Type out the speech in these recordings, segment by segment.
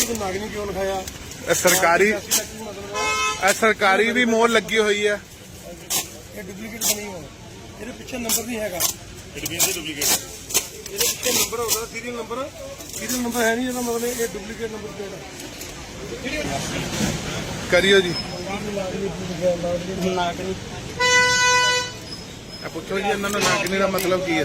ਕਿ ਨਾਗਨੀ ਇਹ ਸਰਕਾਰੀ ਦਾ ਕੀ ਮਤਲਬ। ਹੈ ਇਹ ਸਰਕਾਰੀ ਵੀ ਮੋਹਰ ਲੱਗੀ ਹੋਈ ਹੈ। ਇਹ ਡੁਪਲੀਕੇਟ ਬਣੀ ਹੋਇਆ ਇਹਦੇ ਪਿੱਛੇ ਨੰਬਰ ਨਹੀਂ ਹੈਗਾ। ਡੁਪਲੀਕੇਟ ਡੁਪਲੀਕੇਟ ਇਹਦੇ ਪਿੱਛੇ ਨੰਬਰ ਹੋਗਾ ਸੀਰੀਅਲ ਨੰਬਰ ਸੀਰੀਅਲ ਨੰਬਰ ਹੈ ਨਹੀਂ ਇਹਦਾ ਮਤਲਬ ਇਹ ਡੁਪਲੀਕੇਟ ਨੰਬਰ ਪਲੇਟ ਹੈ ਕਰਿਓ ਜੀ। ਨਾਗਨੀ। ਪੁੱਛੋ ਜੀ ਇਹਨਾਂ ਨੂੰ ਨਾਗਨੀ ਦਾ ਮਤਲਬ ਕੀ ਹੈ?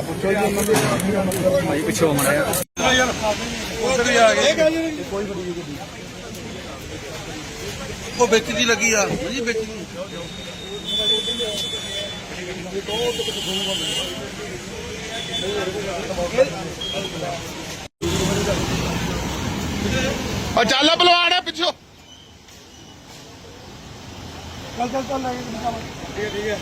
ਭਾਈ ਪਿੱਛੋਂ ਮੜਿਆ ਉਧਰ ਹੀ ਆ ਗਏ ਉਹ ਵਿੱਚ ਦੀ ਲੱਗੀ ਆ ਜੀ ਵਿੱਚ ਦੀ ਆ ਚੱਲ ਬਲਵਾੜ ਹੈ ਪਿੱਛੋਂ ਚੱਲ ਚੱਲ ਚੱਲ ਲੱਗੇ ਠੀਕ ਹੈ ਠੀਕ ਹੈ।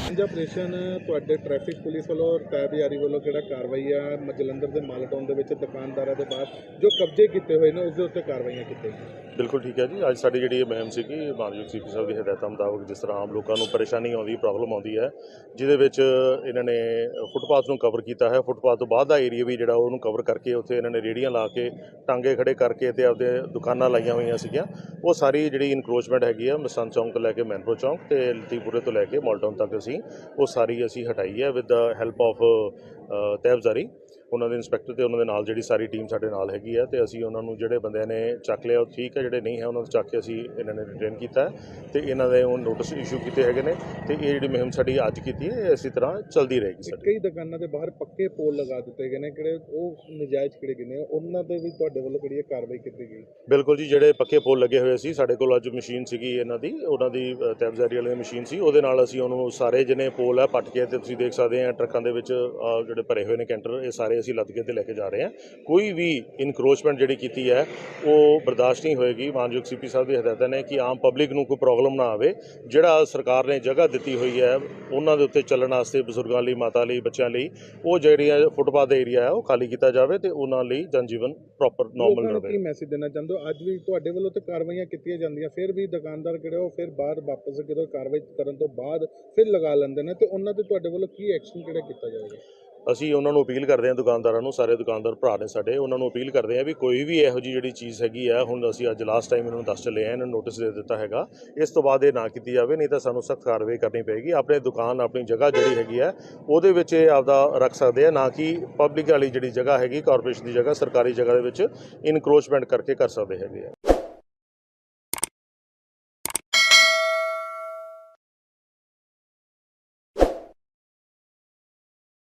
ਪੰਜ ਆਪਰੇਸ਼ਨ ਤੁਹਾਡੇ ਟ੍ਰੈਫਿਕ ਪੁਲਿਸ ਵੱਲੋਂ ਔਰ ਕੈਬ ਯਾਰੀ ਵੱਲੋਂ ਜਿਹੜਾ ਕਾਰਵਾਈ ਆ ਮ- ਜਲੰਧਰ ਦੇ ਮਾਲਟਾਊਨ ਦੇ ਵਿੱਚ ਦੁਕਾਨਦਾਰਾਂ ਦੇ ਬਾਹਰ ਜੋ ਕਬਜ਼ੇ ਕੀਤੇ ਹੋਏ ਨੇ, ਉਸ ਦੇ ਉੱਤੇ ਕਾਰਵਾਈਆਂ ਕੀਤੀਆਂ ਬਿਲਕੁਲ ਠੀਕ ਹੈ ਜੀ। ਅੱਜ ਸਾਡੀ ਜਿਹੜੀ ਇਹ ਮੁਹਿੰਮ ਸੀਗੀ, ਮਾਨਯੋਗ ਸੀਪੀ ਸਾਹਿਬ ਦੀ ਹਦਾਇਤਾਂ ਮੁਤਾਬਕ, ਜਿਸ ਤਰ੍ਹਾਂ ਆਮ ਲੋਕਾਂ ਨੂੰ ਪਰੇਸ਼ਾਨੀ ਆਉਂਦੀ ਪ੍ਰੋਬਲਮ ਆਉਂਦੀ ਹੈ, ਜਿਹਦੇ ਵਿੱਚ ਇਹਨਾਂ ਨੇ ਫੁੱਟਪਾਥ ਨੂੰ ਕਵਰ ਕੀਤਾ ਹੈ। ਫੁੱਟਪਾਥ ਤੋਂ ਬਾਅਦ ਦਾ ਏਰੀਆ ਵੀ ਜਿਹੜਾ ਉਹਨੂੰ ਕਵਰ ਕਰਕੇ ਉੱਥੇ ਇਹਨਾਂ ਨੇ ਰੇੜੀਆਂ ਲਾ ਕੇ, ਟਾਂਗੇ ਖੜੇ ਕਰਕੇ ਤੇ ਆਪਦੇ ਦੁਕਾਨਾਂ ਲਾਈਆਂ ਹੋਈਆਂ ਸੀਗੀਆਂ। ਉਹ ਸਾਰੀ ਜਿਹੜੀ ਇਨਕਰੋਚਮੈਂਟ ਹੈਗੀ ਆ, ਮਸੰਦ ਚੌਂਕ ਤੋਂ ਲੈ ਕੇ ਮੈਨਪੁਰ ਚੌਂਕ ਤੇ ਲਤੀਪੁਰੇ ਤੋਂ ਲੈ ਕੇ ਮਾਲਟਾਊਨ ਤੱਕ ਅਸੀਂ, ਉਹ ਸਾਰੀ ਅਸੀਂ ਹਟਾਈ ਹੈ ਵਿਦ ਦਾ ਹੈਲਪ ਆਫ ਤੈਬਜ਼ਾਰੀ ਉਹਨਾਂ ਦੇ ਇੰਸਪੈਕਟਰ ਤੇ ਉਹਨਾਂ ਦੇ ਨਾਲ ਜਿਹੜੀ ਸਾਰੀ ਟੀਮ ਸਾਡੇ ਨਾਲ ਹੈਗੀ ਹੈ ਤੇ ਅਸੀਂ ਉਹਨਾਂ ਨੂੰ ਜਿਹੜੇ ਬੰਦਿਆਂ ਨੇ ਚੱਕ ਲਿਆ ਉਹ ਠੀਕ ਹੈ ਜਿਹੜੇ ਨਹੀਂ ਹੈ ਉਹਨਾਂ ਨੂੰ ਚੱਕ ਕੇ ਅਸੀਂ ਇਹਨਾਂ ਨੇ ਰਿਟੇਨ ਕੀਤਾ ਤੇ ਇਹਨਾਂ ਦੇ ਉਹ ਨੋਟਿਸ ਇਸ਼ੂ ਕੀਤੇ ਹੈਗੇ ਨੇ ਤੇ ਇਹ ਜਿਹੜੀ ਮੁਹਿੰਮ ਸਾਡੀ ਅੱਜ ਕੀਤੀ ਹੈ ਇਸੇ ਤਰ੍ਹਾਂ ਚੱਲਦੀ ਰਹੇਗੀ ਸਾਡੀ। ਕਈ ਦੁਕਾਨਾਂ ਦੇ ਬਾਹਰ ਪੱਕੇ ਪੋਲ ਲਗਾ ਦਿੱਤੇ ਗਏ ਨੇ ਕਿਹੜੇ ਉਹ ਨਜਾਇਜ਼ ਕਿਹੜੇ ਕਿਨੇ ਉਹਨਾਂ ਦੇ ਵੀ ਤੁਹਾਡੇ ਵੱਲੋਂ ਕਿਹੜੀ ਕਾਰਵਾਈ ਕੀਤੀ ਗਈ? ਬਿਲਕੁਲ ਜੀ ਜਿਹੜੇ ਪੱਕੇ ਪੋਲ ਲੱਗੇ ਹੋਏ ਸੀ ਸਾਡੇ ਕੋਲ ਅੱਜ ਮਸ਼ੀਨ ਸੀਗੀ ਇਹਨਾਂ ਦੀ ਉਹਨਾਂ ਦੀ ਤੈਬਜ਼ਾਰੀ ਵਾਲੀ ਮਸ਼ੀਨ ਸੀ ਉਹਦੇ ਨਾਲ ਅਸੀਂ ਉਹਨੂੰ ਸਾਰੇ ਜਿਹਨੇ ਪੋਲ ਹੈ ਪੱਟ ਕੇ ਤੇ ਤੁਸੀਂ ਦੇਖ ਸਕਦੇ ਆ ਟਰੱਕਾਂ ਦੇ ਵਿੱਚ ਜਿਹੜੇ ਭਰੇ ਹੋਏ ਨੇ ਕੈਂਟਰ ਇਹ ਸਾਰੇ ਅਸੀਂ ਲੱਦ ਕੇ ਤੇ ਲੈ ਕੇ ਜਾ ਰਹੇ ਹਾਂ। ਕੋਈ ਵੀ ਇਨਕਰੋਚਮੈਂਟ ਜਿਹੜੀ ਕੀਤੀ ਹੈ ਉਹ ਬਰਦਾਸ਼ਤ ਨਹੀਂ ਹੋਏਗੀ। ਮਾਨਯੋਗ ਸੀਪੀ ਸਾਹਿਬ ਦੀ ਹਦਾਇਤਾਂ ਨੇ ਕਿ ਆਮ ਪਬਲਿਕ ਨੂੰ ਕੋਈ ਪ੍ਰੋਬਲਮ ਨਾ ਆਵੇ। ਜਿਹੜਾ ਸਰਕਾਰ ਨੇ ਜਗ੍ਹਾ ਦਿੱਤੀ ਹੋਈ ਹੈ ਉਹਨਾਂ ਦੇ ਉੱਤੇ ਚੱਲਣ ਵਾਸਤੇ ਬਜ਼ੁਰਗਾਂ ਲਈ ਮਾਤਾ ਲਈ ਬੱਚਿਆਂ ਲਈ ਉਹ ਜਿਹੜੀਆਂ ਫੁੱਟਪਾਥ ਦਾ ਏਰੀਆ ਹੈ ਉਹ ਖਾਲੀ ਕੀਤਾ ਜਾਵੇ ਤੇ ਉਹਨਾਂ ਲਈ ਜਨਜੀਵਨ ਪ੍ਰੋਪਰ ਨਾਰਮਲ ਰਹੇ। ਕੀ ਮੈਸੇਜ ਦੇਣਾ ਚਾਹੁੰਦੇ ਹੋ? ਅੱਜ ਵੀ ਤੁਹਾਡੇ ਵੱਲੋਂ ਤੇ ਕਾਰਵਾਈਆਂ ਕੀਤੀਆਂ ਜਾਂਦੀਆਂ ਫਿਰ ਵੀ ਦੁਕਾਨਦਾਰ ਕਿਹੜੇ ਉਹ ਫਿਰ ਬਾਅਦ ਵਾਪਸ ਜਦੋਂ ਕਾਰਵਾਈ ਕਰਨ ਤੋਂ ਬਾਅਦ ਫਿਰ ਲਗਾ ਲੈਂਦੇ ਨੇ ਤੇ ਉਹਨਾਂ ਤੇ ਤੁਹਾਡੇ ਵੱਲੋਂ ਕੀ ਐਕਸ਼ਨ ਕਿਹੜਾ ਕੀਤਾ ਜਾਵੇਗਾ? ਅਸੀਂ ਉਹਨਾਂ ਨੂੰ ਅਪੀਲ ਕਰਦੇ ਹਾਂ, ਦੁਕਾਨਦਾਰਾਂ ਨੂੰ, ਸਾਰੇ ਦੁਕਾਨਦਾਰ ਭਰਾ ਨੇ ਸਾਡੇ, ਉਹਨਾਂ ਨੂੰ ਅਪੀਲ ਕਰਦੇ ਹਾਂ ਵੀ ਕੋਈ ਵੀ ਇਹੋ ਜਿਹੀ ਜਿਹੜੀ ਚੀਜ਼ ਹੈਗੀ ਆ, ਹੁਣ ਅਸੀਂ ਅੱਜ ਲਾਸਟ ਟਾਈਮ ਇਹਨਾਂ ਨੂੰ ਦੱਸ ਚੱਲੇ ਆ ਇਹਨਾਂ ਨੂੰ ਨੋਟਿਸ ਦੇ ਦਿੱਤਾ ਹੈਗਾ, ਇਸ ਤੋਂ ਬਾਅਦ ਇਹ ਨਾ ਕੀਤੀ ਜਾਵੇ, ਨਹੀਂ ਤਾਂ ਸਾਨੂੰ ਸਖਤ ਕਾਰਵਾਈ ਕਰਨੀ ਪਏਗੀ, ਆਪਣੇ ਦੁਕਾਨ, ਆਪਣੀ ਜਗ੍ਹਾ ਜਿਹੜੀ ਹੈਗੀ ਆ, ਉਹਦੇ ਵਿੱਚ ਇਹ ਆਪਦਾ ਰੱਖ ਸਕਦੇ ਆ, ਨਾ ਕਿ ਪਬਲਿਕ ਵਾਲੀ ਜਿਹੜੀ ਜਗ੍ਹਾ ਹੈਗੀ ਕਾਰਪੋਰੇਸ਼ਨ ਦੀ ਜਗ੍ਹਾ, ਸਰਕਾਰੀ ਜਗ੍ਹਾ ਦੇ ਵਿੱਚ ਇਨਕਰੋਚਮੈਂਟ ਕਰਕੇ ਕਰ ਸਕਦੇ ਹੈਗੇ ਆ।